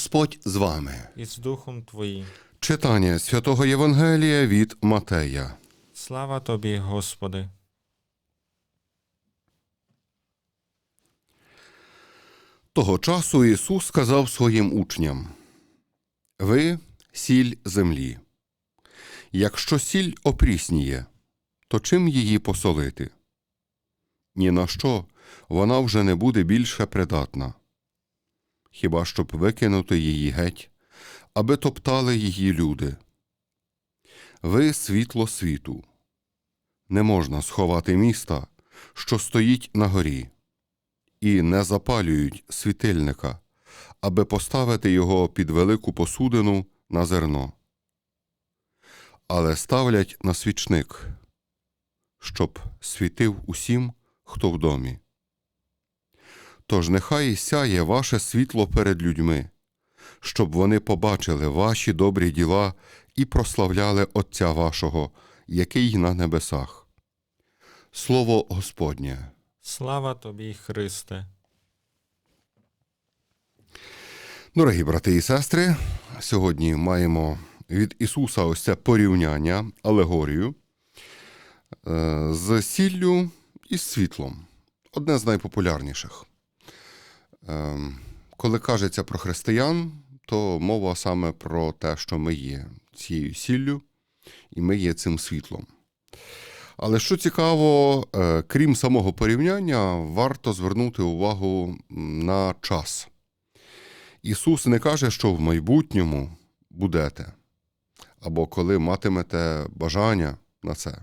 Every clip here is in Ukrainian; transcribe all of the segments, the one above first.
Господь з вами. і з Духом Твоїм. Читання святого Євангелія від Матея. Слава Тобі, Господи. Того часу Ісус сказав своїм учням: Ви сіль землі. Якщо сіль опрісніє, то чим її посолити? Ні на що вона вже не буде більше придатна. Хіба щоб викинути її геть, аби топтали її люди. Ви світло світу. Не можна сховати міста, що стоїть на горі і не запалюють світильника, аби поставити його під велику посудину на зерно, але ставлять на свічник, щоб світив усім, хто в домі. Тож нехай сяє ваше світло перед людьми, щоб вони побачили ваші добрі діла і прославляли Отця вашого, який на небесах. Слово Господнє. Слава Тобі, Христе. Дорогі брати і сестри, сьогодні маємо від Ісуса ось це порівняння, алегорію е, з сіллю і з світлом. Одне з найпопулярніших. Е, Коли кажеться про християн, то мова саме про те, що ми є цією сіллю, і ми є цим світлом. Але що цікаво, е, крім самого порівняння, варто звернути увагу на час. Ісус не каже, що в майбутньому будете, або коли матимете бажання на це,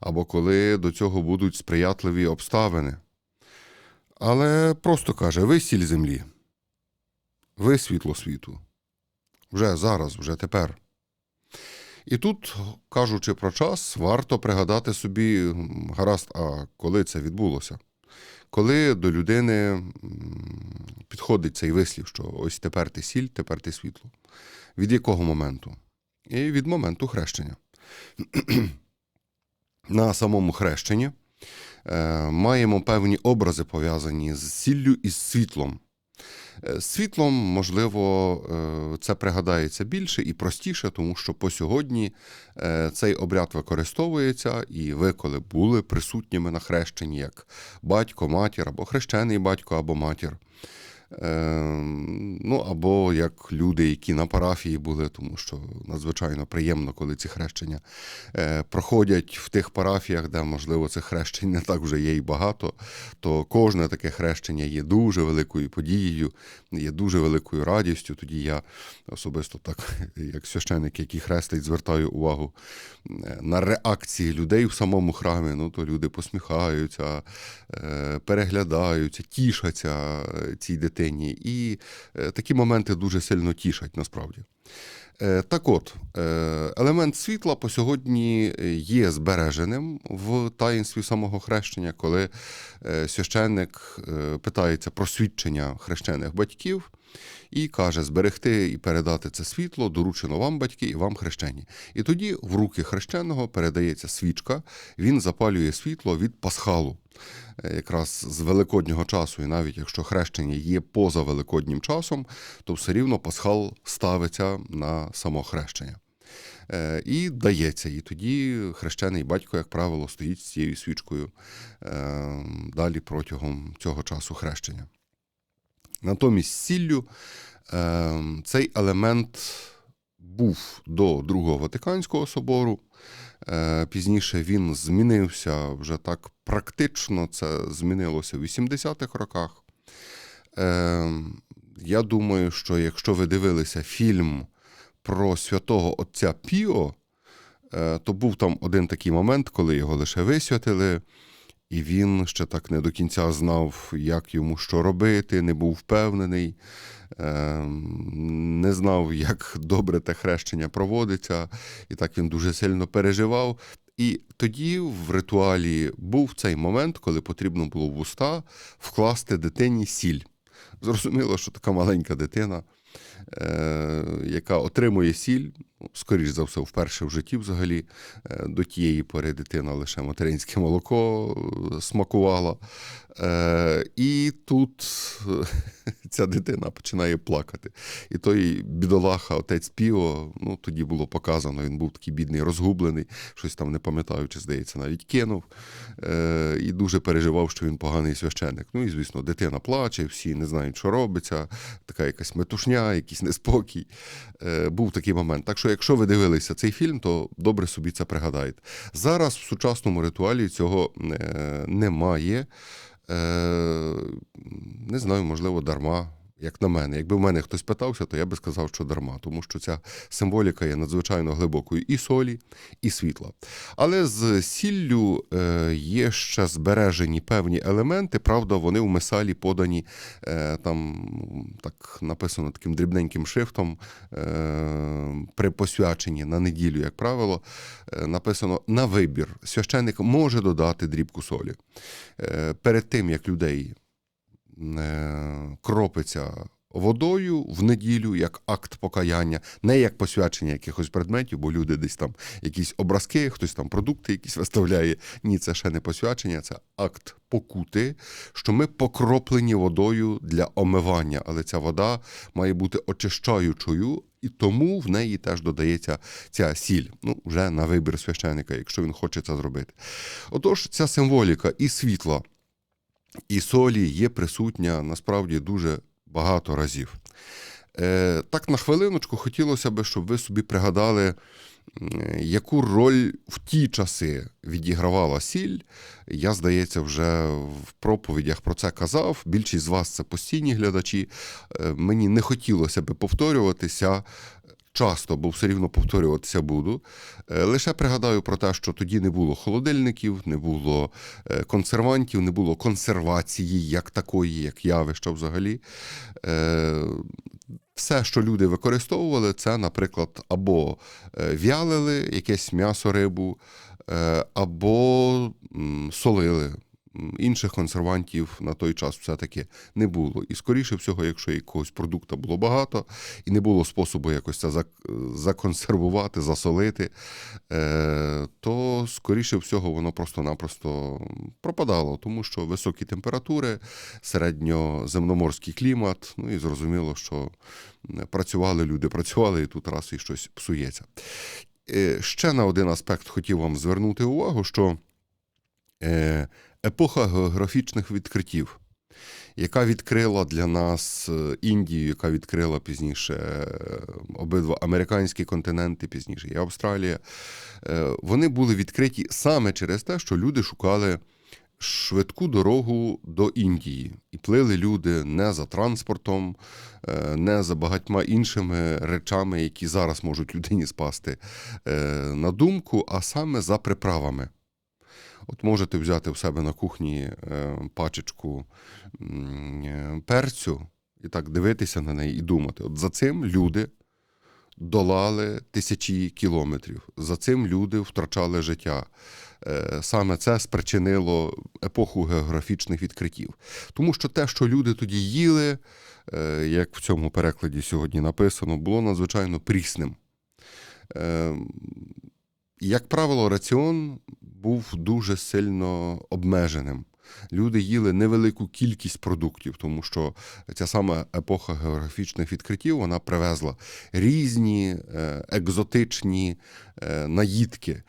або коли до цього будуть сприятливі обставини. Але просто каже: ви сіль землі, ви світло світу. Вже зараз, вже тепер. І тут, кажучи про час, варто пригадати собі, гаразд, а коли це відбулося коли до людини підходить цей вислів, що ось тепер ти сіль, тепер ти світло. Від якого моменту? І від моменту хрещення. На самому хрещенні маємо певні образи пов'язані з сіллю і з світлом. Е, світлом, можливо, е, це пригадається більше і простіше, тому що по сьогодні е, цей обряд використовується, і ви, коли були присутніми на хрещенні, як батько, матір, або хрещений батько, або матір. Е, Ну, або як люди, які на парафії були, тому що надзвичайно приємно, коли ці хрещення е, проходять в тих парафіях, де, можливо, цих хрещень не так вже є і багато, то кожне таке хрещення є дуже великою подією, є дуже великою радістю. Тоді я особисто так, як священик, який хрестить, звертаю увагу е, на реакції людей в самому храмі. Ну, то люди посміхаються, е, переглядаються, тішаться цій дитині. І е, такі моменти дуже сильно тішать насправді. Е, Так от, е, елемент світла по сьогодні е, є збереженим в таїнстві самого хрещення, коли священник питається про свідчення хрещених батьків і каже: зберегти і передати це світло доручено вам, батьки, і вам хрещені. І тоді в руки хрещеного передається свічка, він запалює світло від пасхалу. Якраз з великоднього часу, і навіть якщо хрещення є поза великоднім часом, то все рівно пасхал ставиться на само хрещення. Е, І дається. І тоді хрещений батько, як правило, стоїть з цією свічкою е, далі протягом цього часу хрещення. Натомість з сіллю е, цей елемент був до Другого Ватиканського собору. Пізніше він змінився вже так практично. Це змінилося в 80-х роках. Я думаю, що якщо ви дивилися фільм про святого отця Піо, е, то був там один такий момент, коли його лише висвятили, і він ще так не до кінця знав, як йому що робити, не був впевнений, е, не знав, як добре те хрещення проводиться, і так він дуже сильно переживав. І тоді в ритуалі був цей момент, коли потрібно було в уста вкласти дитині сіль. Зрозуміло, що така маленька дитина, яка отримує сіль, скоріш за все, вперше в житті взагалі. Е, До тієї пори дитина лише материнське молоко е, смакувала. Е, І тут ця дитина починає плакати. І той бідолаха, отець Піо, ну тоді було показано, він був такий бідний, розгублений, щось там не пам'ятаю, чи здається, навіть кинув. І дуже переживав, що він поганий священник. Ну і звісно, дитина плаче, всі не знають, що робиться, така якась метушня, якийсь неспокій. Був такий момент. Так що, якщо ви дивилися цей фільм, то добре собі це пригадаєте. Зараз в сучасному ритуалі цього е, немає. Е, Не знаю, можливо, дарма. Як на мене, якби в мене хтось питався, то я би сказав, що дарма, тому що ця символіка є надзвичайно глибокою і солі, і світла. Але з сіллю е, є ще збережені певні елементи. Правда, вони в месалі подані е, там так написано таким дрібненьким шрифтом е, при посвяченні на неділю, як правило, написано на вибір. Священник може додати дрібку солі. Перед тим як людей кропиться водою в неділю як акт покаяння, не як посвячення якихось предметів, бо люди десь там якісь образки, хтось там продукти якісь виставляє. Ні, це ще не посвячення, це акт покути, що ми покроплені водою для омивання, але ця вода має бути очищаючою. І тому в неї теж додається ця сіль, ну вже на вибір священика, якщо він хоче це зробити. Отож, ця символіка і світла, і солі є присутня насправді дуже багато разів. Е, так, на хвилиночку хотілося б, щоб ви собі пригадали, яку роль в ті часи відігравала сіль. Я, здається, вже в проповідях про це казав. Більшість з вас це постійні глядачі. Е, мені не хотілося би повторюватися. Часто, бо все рівно повторюватися буду. Е, Лише пригадаю про те, що тоді не було холодильників, не було е, консервантів, не було консервації як такої, як явища взагалі. Е, Все, що люди використовували, це, наприклад, або вялили якесь м'ясо, рибу, або солили. Інших консервантів на той час все-таки не було. І скоріше всього, якщо якогось продукту було багато і не було способу якось це законсервувати, засолити, е, то скоріше всього воно просто-напросто пропадало, тому що високі температури, середньоземноморський клімат, ну і зрозуміло, що працювали люди, працювали, і тут раз і щось псується. Е, Ще на один аспект хотів вам звернути увагу, що епоха географічних відкриттів, яка відкрила для нас е, Індію, яка відкрила пізніше е, обидва американські континенти, пізніше і Австралія, е, вони були відкриті саме через те, що люди шукали швидку дорогу до Індії. І плили люди не за транспортом, е, не за багатьма іншими речами, які зараз можуть людині спасти е, на думку, а саме за приправами. От можете взяти в себе на кухні е, пачечку е, перцю і так дивитися на неї і думати. От за цим люди долали тисячі кілометрів, за цим люди втрачали життя. Е, Саме це спричинило епоху географічних відкриттів. Тому що те, що люди тоді їли, як в цьому перекладі сьогодні написано, було надзвичайно прісним. Як правило, раціон був дуже сильно обмеженим. Люди їли невелику кількість продуктів, тому що ця сама епоха географічних відкриттів вона привезла різні е, екзотичні е, наїдки.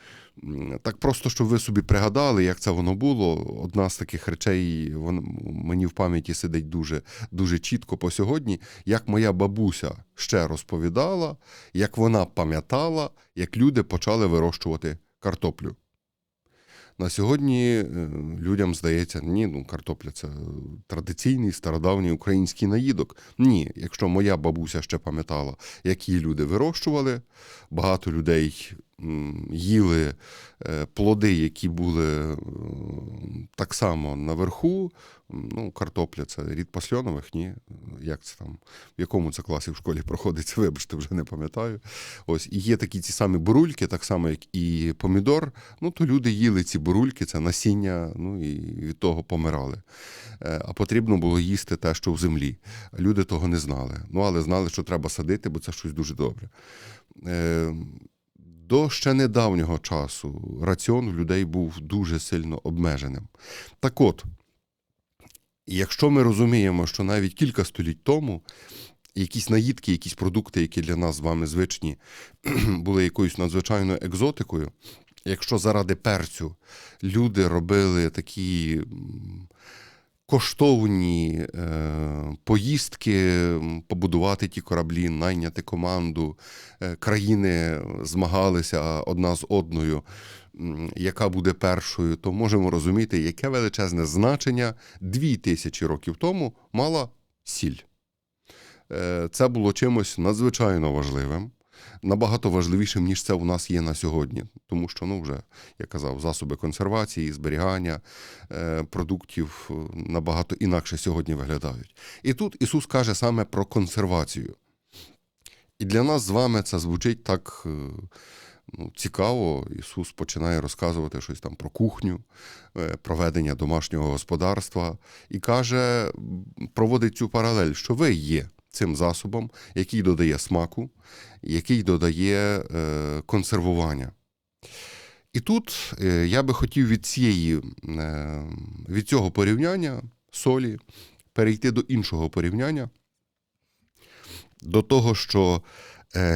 Так просто, щоб ви собі пригадали, як це воно було. Одна з таких речей вон, мені в пам'яті сидить дуже, дуже чітко по сьогодні, як моя бабуся ще розповідала, як вона пам'ятала, як люди почали вирощувати картоплю. На сьогодні е, людям здається, ні, ну картопля це традиційний стародавній український наїдок. Ні, якщо моя бабуся ще пам'ятала, які люди вирощували, багато людей їли е, плоди, які були е, так само наверху. Ну, картопля це рід пасльонових, ні? Як це там? В якому це класі в школі проходиться, вибачте, вже не пам'ятаю. Ось, і є такі ці самі бурульки, так само, як і помідор. Ну, то люди їли ці бурульки, це насіння, ну і від того помирали. Е, А потрібно було їсти те, що в землі. Люди того не знали. Ну, але знали, що треба садити, бо це щось дуже добре. До ще недавнього часу раціон в людей був дуже сильно обмеженим. Так от, якщо ми розуміємо, що навіть кілька століть тому якісь наїдки, якісь продукти, які для нас з вами звичні, були якоюсь надзвичайною екзотикою, якщо заради перцю люди робили такі коштовні е, поїздки, побудувати ті кораблі, найняти команду, е, країни змагалися одна з одною, яка буде першою, то можемо розуміти, яке величезне значення дві тисячі років тому мала сіль. Е, Це було чимось надзвичайно важливим, набагато важливішим, ніж це у нас є на сьогодні. Тому що, ну, вже, я казав, засоби консервації, зберігання е, продуктів е, набагато інакше сьогодні виглядають. І тут Ісус каже саме про консервацію. І для нас з вами це звучить так е, ну, цікаво. Ісус починає розказувати щось там про кухню, е, про ведення домашнього господарства і каже, проводить цю паралель, що ви є цим засобом, який додає смаку, який додає е, консервування. І тут е, я би хотів від цієї, е, від цього порівняння солі перейти до іншого порівняння, до того, що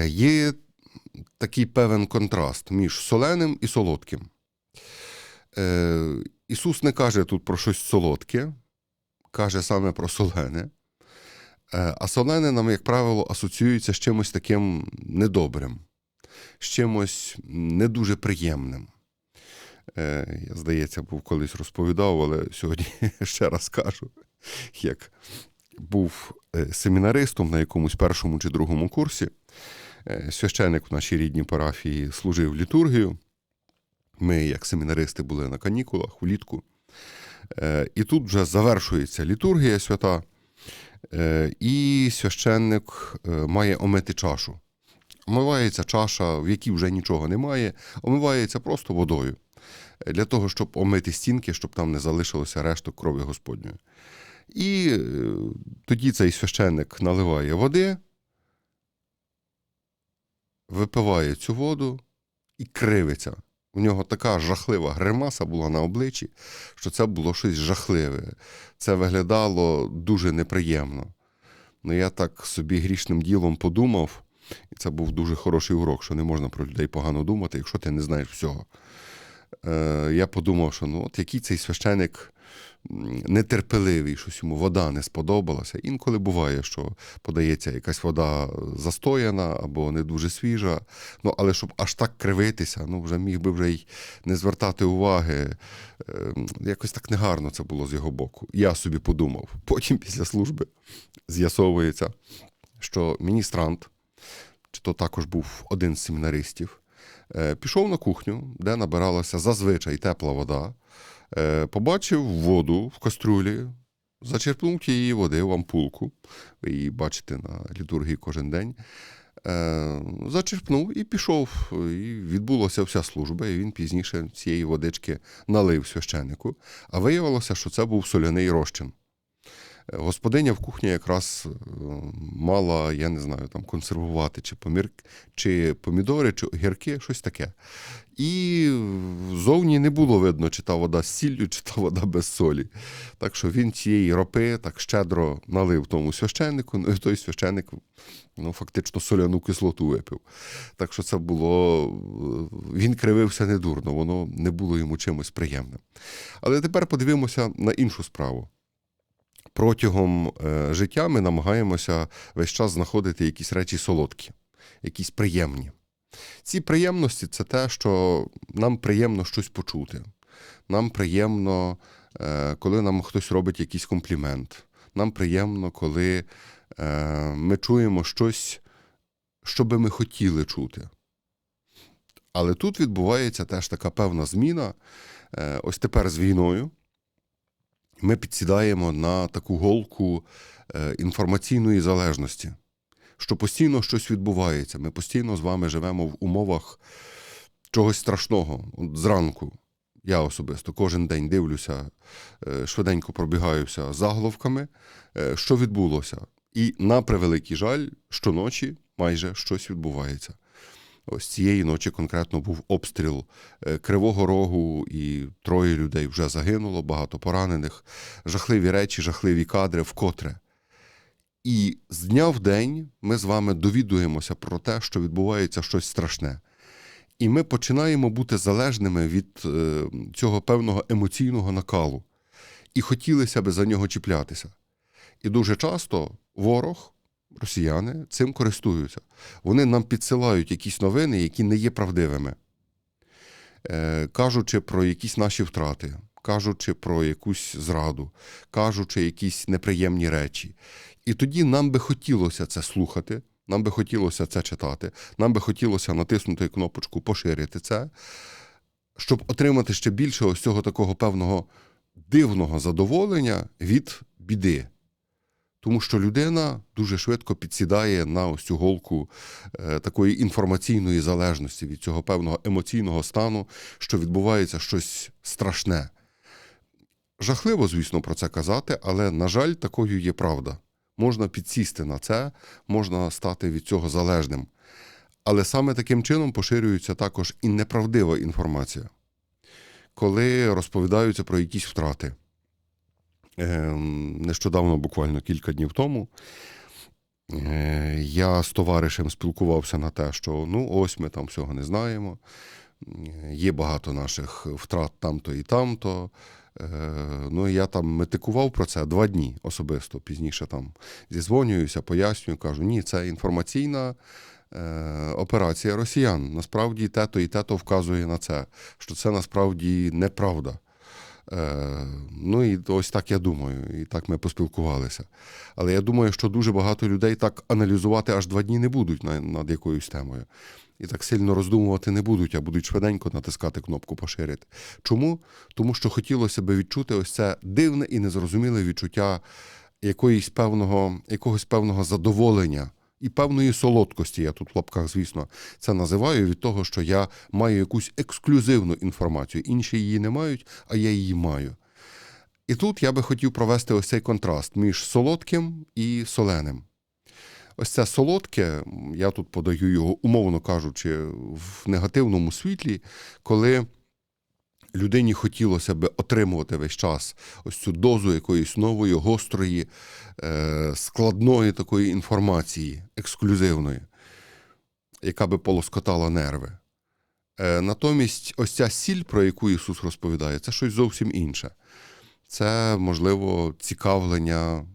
є такий певен контраст між соленим і солодким. Ісус не каже тут про щось солодке, каже саме про солене. Е, А солене нам, як правило, асоціюється з чимось таким недобрим, з чимось не дуже приємним. Е, Я, здається, був колись розповідав, але сьогодні ще раз кажу, як був е, семінаристом на якомусь першому чи другому курсі. Священик в нашій рідній парафії служив літургію. Ми, як семінаристи, були на канікулах влітку. І тут вже завершується літургія свята, і священник е, має омити чашу. Омивається чаша, в якій вже нічого немає, омивається просто водою. Е, Для того, щоб омити стінки, щоб там не залишилося решток крові Господньої. І е, тоді цей священник наливає води, випиває цю воду і кривиться. У нього така жахлива гримаса була на обличчі, що це було щось жахливе. Це виглядало дуже неприємно. Ну, я так собі грішним ділом подумав, і це був дуже хороший урок, що не можна про людей погано думати, якщо ти не знаєш всього. Е, я подумав, що ну, от який цей священик нетерпеливий, щось йому вода не сподобалася. Інколи буває, що подається якась вода застояна або не дуже свіжа. Ну, але щоб аж так кривитися, ну вже міг би вже й не звертати уваги. Е, Якось так негарно це було з його боку. Я собі подумав. Потім після служби з'ясовується, що міністрант, чи то також був один з семінаристів, е, пішов на кухню, де набиралася зазвичай тепла вода, побачив воду в кастрюлі, зачерпнув тієї води в ампулку. Ви її бачите на літургії кожен день. Е, Зачерпнув і пішов. І відбулася вся служба, і він пізніше цієї водички налив священику. А виявилося, що це був соляний розчин. Е, Господиня в кухні якраз е, мала, я не знаю, там консервувати чи, помір... чи помідори, чи огірки, щось таке. І зовні не було видно, чи та вода з сіллю, чи та вода без солі. Так що він цієї ропи так щедро налив тому священнику, ну і той священник ну, фактично соляну кислоту випив. Так що це було. Він кривився недурно, воно не було йому чимось приємним. Але тепер подивимося на іншу справу. Протягом е, життя ми намагаємося весь час знаходити якісь речі солодкі, якісь приємні. Ці приємності це те, що нам приємно щось почути. Нам приємно, е, коли нам хтось робить якийсь комплімент. Нам приємно, коли е, ми чуємо щось, що би ми хотіли чути. Але тут відбувається теж така певна зміна. Ось тепер з війною ми підсідаємо на таку голку е, інформаційної залежності, що постійно щось відбувається. Ми постійно з вами живемо в умовах чогось страшного. От зранку я особисто кожен день дивлюся, е, швиденько пробігаюся заголовками, е, що відбулося. І на превеликий жаль, щоночі майже щось відбувається. Ось цієї ночі конкретно був обстріл е, Кривого Рогу, і троє людей вже загинуло, багато поранених, жахливі речі, жахливі кадри вкотре. І з дня в день ми з вами довідуємося про те, що відбувається щось страшне. І ми починаємо бути залежними від е, цього певного емоційного накалу. І хотілося би за нього чіплятися. І дуже часто ворог, росіяни, цим користуються. Вони нам підсилають якісь новини, які не є правдивими, е, кажучи про якісь наші втрати, кажучи про якусь зраду, кажучи якісь неприємні речі. І тоді нам би хотілося це слухати, нам би хотілося це читати, нам би хотілося натиснути кнопочку поширити це, щоб отримати ще більше ось цього такого певного дивного задоволення від біди. Тому що людина дуже швидко підсідає на ось цю голку е, такої інформаційної залежності від цього певного емоційного стану, що відбувається щось страшне. Жахливо, звісно, про це казати, але, на жаль, такою є правда. Можна підсісти на це, можна стати від цього залежним. Але саме таким чином поширюється також і неправдива інформація, коли розповідаються про якісь втрати. Ем, Нещодавно, буквально кілька днів тому, е, я з товаришем спілкувався на те, що ну ось ми там всього не знаємо. Е, Є багато наших втрат там-то і там-то. Е, Ну, я там метикував про це два дні особисто. Пізніше там зізвонююся, пояснюю, кажу, ні, це інформаційна операція росіян. Насправді те-то і те-то вказує на це, що це насправді неправда. Е, ну і ось так я думаю, і так ми поспілкувалися. Але я думаю, що дуже багато людей так аналізувати аж два дні не будуть на- над якоюсь темою. І так сильно роздумувати не будуть, а будуть швиденько натискати кнопку поширити. Чому? Тому що хотілося би відчути ось це дивне і незрозуміле відчуття якоїсь певного, якогось певного задоволення і певної солодкості. Я тут в лапках, звісно, це називаю від того, що я маю якусь ексклюзивну інформацію. Інші її не мають, а я її маю. І тут я би хотів провести ось цей контраст між солодким і соленим. Ось це солодке, я тут подаю його, умовно кажучи, в негативному світлі, коли людині хотілося би отримувати весь час ось цю дозу якоїсь нової, гострої, е, складної такої інформації, ексклюзивної, яка би полоскотала нерви. Е, Натомість, ось ця сіль, про яку Ісус розповідає, це щось зовсім інше. Це, можливо, цікавлення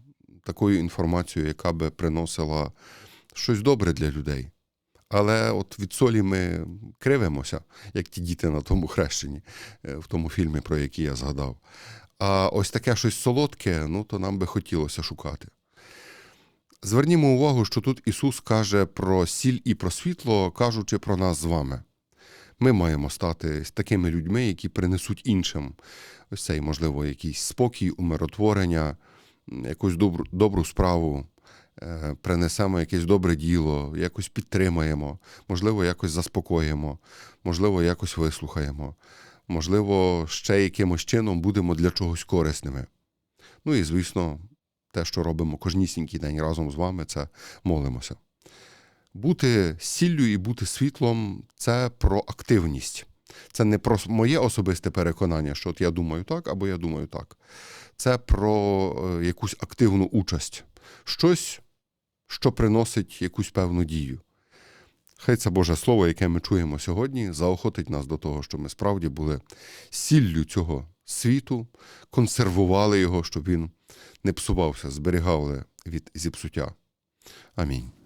такою інформацією, яка би приносила щось добре для людей. Але от від солі ми кривимося, як ті діти на тому хрещенні, е, в тому фільмі, про який я згадав. А ось таке щось солодке, ну то нам би хотілося шукати. Звернімо увагу, що тут Ісус каже про сіль і про світло, кажучи про нас з вами. Ми маємо стати такими людьми, які принесуть іншим ось цей, можливо, якийсь спокій, умиротворення, якусь добру, добру справу, принесемо якесь добре діло, якось підтримаємо, можливо, якось заспокоїмо, можливо, якось вислухаємо, можливо, ще якимось чином будемо для чогось корисними. Ну і, звісно, те, що робимо кожнісінький день разом з вами, це молимося. Бути сіллю і бути світлом це про активність. Це не про моє особисте переконання, що от я думаю так або я думаю так. Це про е, якусь активну участь, щось, що приносить якусь певну дію. Хай це Боже Слово, яке ми чуємо сьогодні, заохотить нас до того, щоб ми справді були сіллю цього світу, консервували його, щоб він не псувався, зберігали від зіпсуття. Амінь.